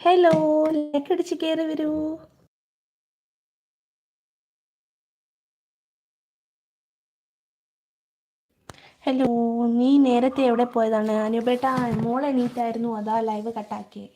Hello like അടിച്ച് കയറി വരൂ. ഹലോ നീ നേരത്തെ എവിടെ പോയതാണ്? അനുപേട്ട മോൾ എണീറ്റായിരുന്നു. അതാ ലൈവ് കട്ടാക്കിയേ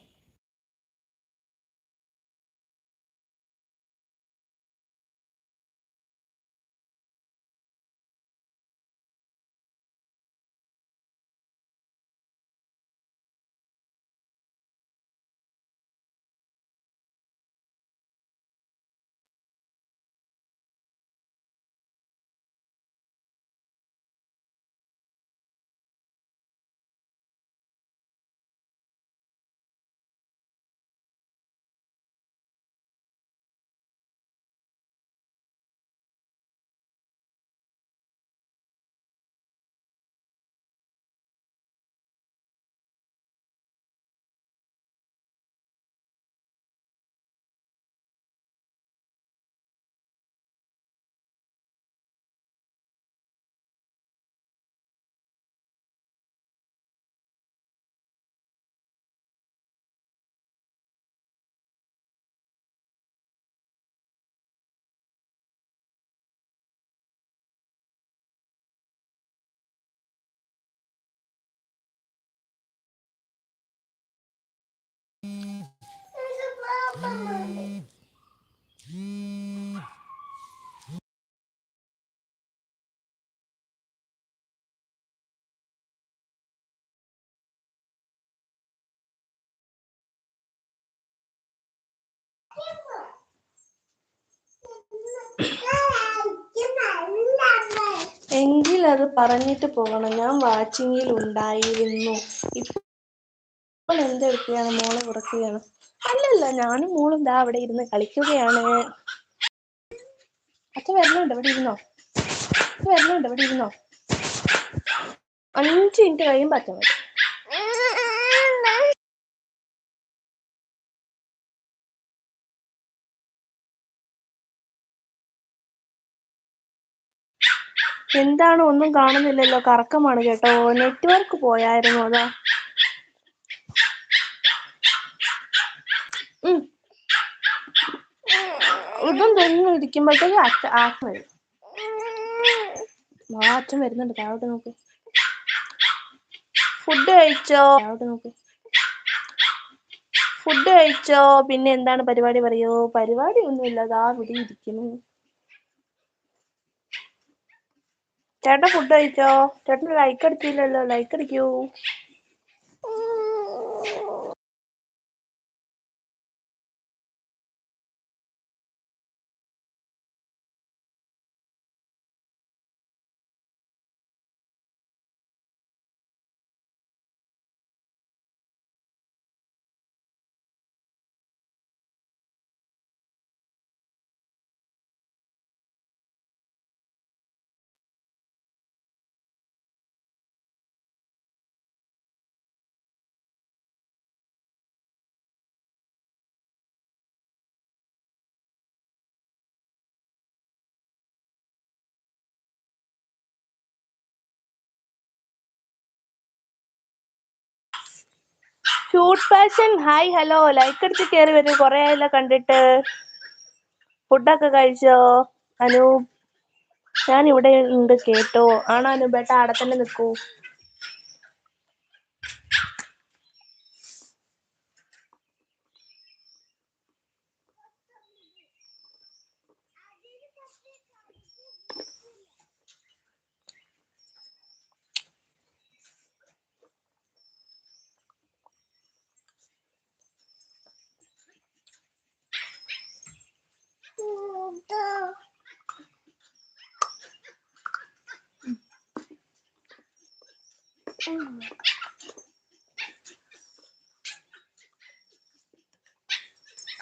എങ്കിൽ അത് പറഞ്ഞിട്ട് പോകണം. ഞാൻ വാച്ചിങ്ങിൽ ഉണ്ടായിരുന്നു ഇപ്പോൾ എന്തെടുക്കുകയാണ്? മോളെ ഉറക്കുകയാണ് അല്ലല്ല ഞാനും മോളും ദാ അവിടെ ഇരുന്ന് കളിക്കുകയാണ്. അച്ഛൻ വരണുണ്ട് ഇവിടെ ഇരുന്നോ? അച്ഛൻ വരണുണ്ട് ഇവിടെ ഇരുന്നോ? അഞ്ച് മിനിറ്റ് കഴിയുമ്പോ അച്ഛൻ വരും. എന്താണ് ഒന്നും കാണുന്നില്ലല്ലോ കറക്കമാണ് കേട്ടോ. നെറ്റ്വർക്ക് പോയായിരുന്നു അതാ. ഇതും തന്നെ ഇരിക്കുമ്പോഴത്തേക്ക് ആക്കി വരും. മാറ്റം വരുന്നുണ്ട്. താഴോട്ട് നോക്ക്. ഫുഡ് കഴിച്ചോ? താഴോട്ട് നോക്ക്. ഫുഡ് കഴിച്ചോ? പിന്നെ എന്താണ് പരിപാടി പറയോ? പരിപാടി ഒന്നുമില്ല. ദാ ഇവിടെ ഇരിക്കുന്നു. ചേട്ടൻ ഫുഡ് കഴിച്ചോ? ചേട്ടന് ലൈക്ക് അടിച്ചില്ലല്ലോ. Like അടിക്കൂ. Shoot fashion hi hello like അടിച്ച് കയറി വരും. കുറെ ആയല്ലോ കണ്ടിട്ട്. ഫുഡൊക്കെ കഴിച്ചോ? അനൂപ് ഞാൻ ഇവിടെ ഉണ്ട് കേട്ടോ. ആണോ അനൂപേട്ട അവിടെ തന്നെ നിൽക്കൂ.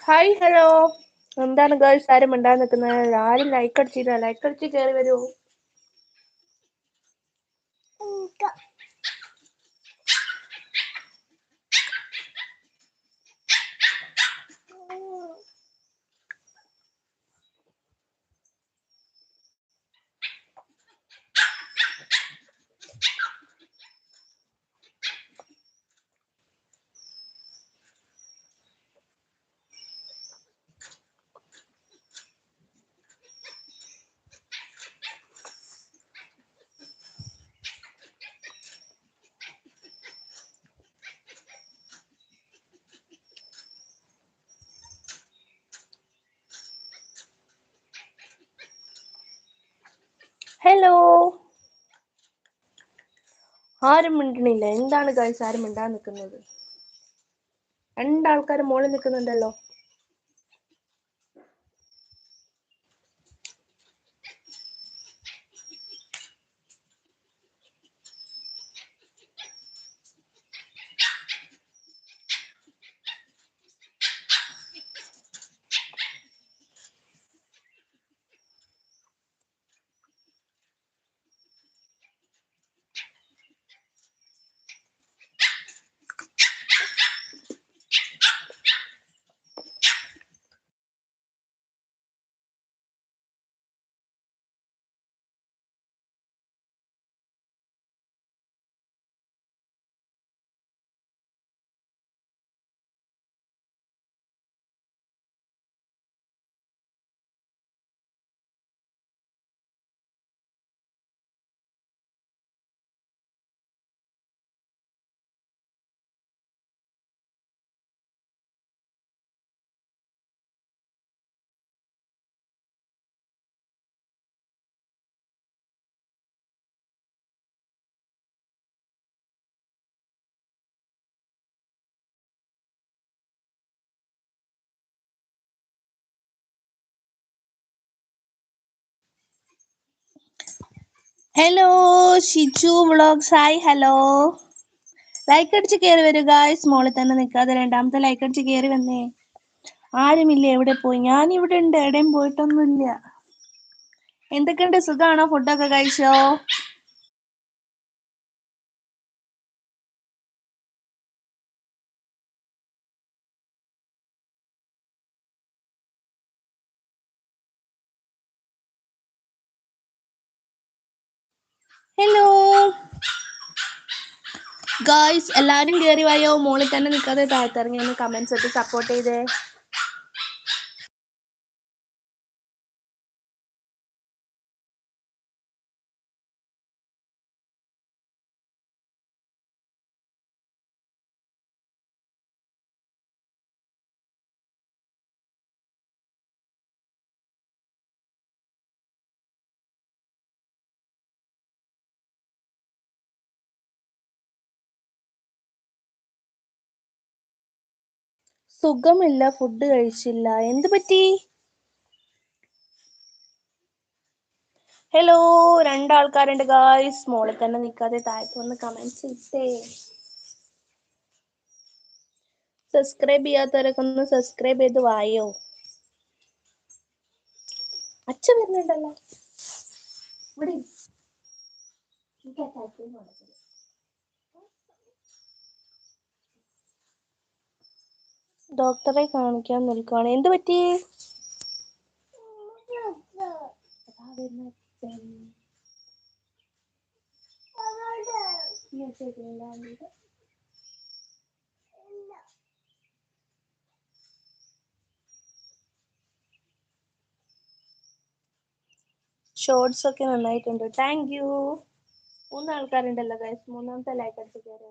ഹായ് ഹലോ എന്താണ് ഗേൾസ് ആരും മിണ്ടാൻ നിൽക്കുന്നത്? ആരും ലൈക്ക് അടിച്ചില്ല. ലൈക്ക് അടിച്ച് കയറി വരൂ. ഹലോ ആരും മിണ്ടണില്ല. എന്താണ് ഗൈസ് ആരും മിണ്ടാൻ നിൽക്കുന്നത്? രണ്ടാൾക്കാർ മുകളിൽ നിൽക്കുന്നുണ്ടല്ലോ. Hello Shiju vlogs. Hi hello like അടിച്ച് കയറി വരൂ ഗായ്സ് മോളിൽ തന്നെ നിൽക്കാതെ രണ്ടാമത്തെ ലൈക്ക് അടിച്ച് കയറി വന്നേ. ആരുമില്ല എവിടെ പോയി? ഞാൻ ഇവിടെ ഉണ്ട് എവിടെയും പോയിട്ടൊന്നുമില്ല. എന്തൊക്കെയുണ്ട്? സുഖാണോ? ഫുഡൊക്കെ കഴിച്ചോ? ഹലോ ഗായ്സ് എല്ലാവരും കയറി വായോ? മോളിൽ തന്നെ നിൽക്കാതെ താഴത്തിറങ്ങി ഒന്ന് കമന്റ്സ് ഇട്ട് സപ്പോർട്ട് ചെയ്തേ. സുഖമില്ല ഫുഡ് കഴിച്ചില്ല. എന്ത് പറ്റി? ഹലോ രണ്ടാൾക്കാരുണ്ട് ഗായ്സ് മോളിൽ തന്നെ നിൽക്കാതെ താഴത്ത് വന്ന് കമന്റ്സ് ഇട്ടേ. സബ്സ്ക്രൈബ് ചെയ്യാത്തവരൊക്കെ ഒന്ന് സബ്സ്ക്രൈബ് ചെയ്ത് വായോ. അച്ഛ വരുന്നുണ്ടല്ലോ. ഇവിടെ ഡോക്ടറെ കാണിക്കാൻ നിൽക്കുകയാണ് എന്ത് പറ്റി. ഷോർട്സ് ഒക്കെ നന്നായിട്ടുണ്ട്. താങ്ക് യു മൂന്നാൾക്കാരുണ്ടല്ലോ ഗൈസ് മൂന്നാമത്തെ ലൈക്ക് അടിച്ച് കയറി